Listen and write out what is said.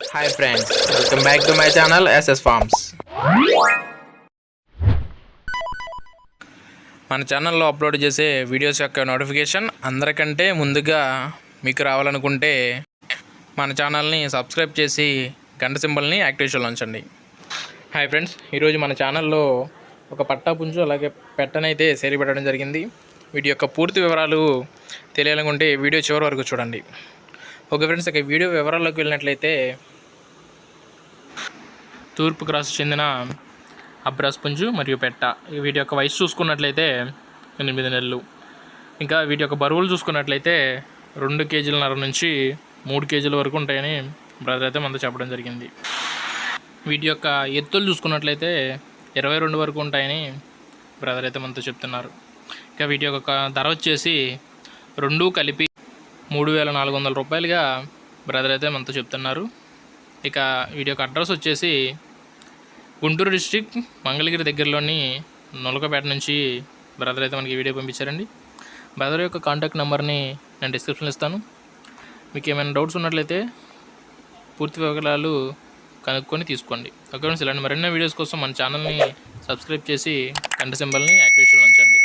Hi friends welcome back to my channel SS farms మన ఛానల్లో upload చేసే videos యొక్క నోటిఫికేషన్ అందరికంటే ముందుగా మీకు రావాలనుకుంటే మన ఛానల్ని సబ్స్క్రైబ్ చేసి గంట సింబల్ని యాక్టివేషన్లో ఉంచండి హాయ్ ఫ్రెండ్స్ ఈరోజు మన ఛానల్లో ఒక పట్టా పుంజు అలాగే పెట్టనైతే సేరి పెట్టడం జరిగింది. వీటి యొక్క పూర్తి వివరాలు తెలియాలనుకుంటే వీడియో చివరి వరకు చూడండి. ఓకే ఫ్రెండ్స్ ఇక వీడియో వివరాల్లోకి వెళ్ళినట్లయితే తూర్పు క్రాస్ చెందిన అబ్రాస్ పుంజు మరియు పెట్ట. వీటి యొక్క వయసు చూసుకున్నట్లయితే ఎనిమిది నెలలు. ఇంకా వీటి యొక్క బరువులు చూసుకున్నట్లయితే రెండు కేజీలన్నర నుంచి మూడు కేజీల వరకు ఉంటాయని బ్రదర్ అయితే మనతో చెప్పడం జరిగింది. వీటి యొక్క ఎత్తులు చూసుకున్నట్లయితే ఇరవై రెండు వరకు ఉంటాయని బ్రదర్ అయితే మనతో చెప్తున్నారు. ఇంకా వీటి యొక్క ధర వచ్చేసి రెండు కలిపి మూడు వేల నాలుగు వందల రూపాయలుగా బ్రదర్ అయితే మనతో చెప్తున్నారు. ఇక వీటి యొక్క అడ్రస్ వచ్చేసి గుంటూరు డిస్ట్రిక్ట్ మంగళగిరి దగ్గరలోని నొలకపేట నుంచి బ్రదర్ అయితే మనకి వీడియో పంపించారండి. బ్రదర్ యొక్క కాంటాక్ట్ నెంబర్ని నేను డిస్క్రిప్షన్లో ఇస్తాను. మీకు ఏమైనా డౌట్స్ ఉన్నట్లయితే పూర్తి వివరాలు కనుక్కొని తీసుకోండి. ఓకే ఫ్రెండ్స్ ఇలాంటి మరిన్ని వీడియోస్ కోసం మన ఛానల్ని సబ్స్క్రైబ్ చేసి గంట సింబల్ని యాక్టివేషన్లో ఉంచండి.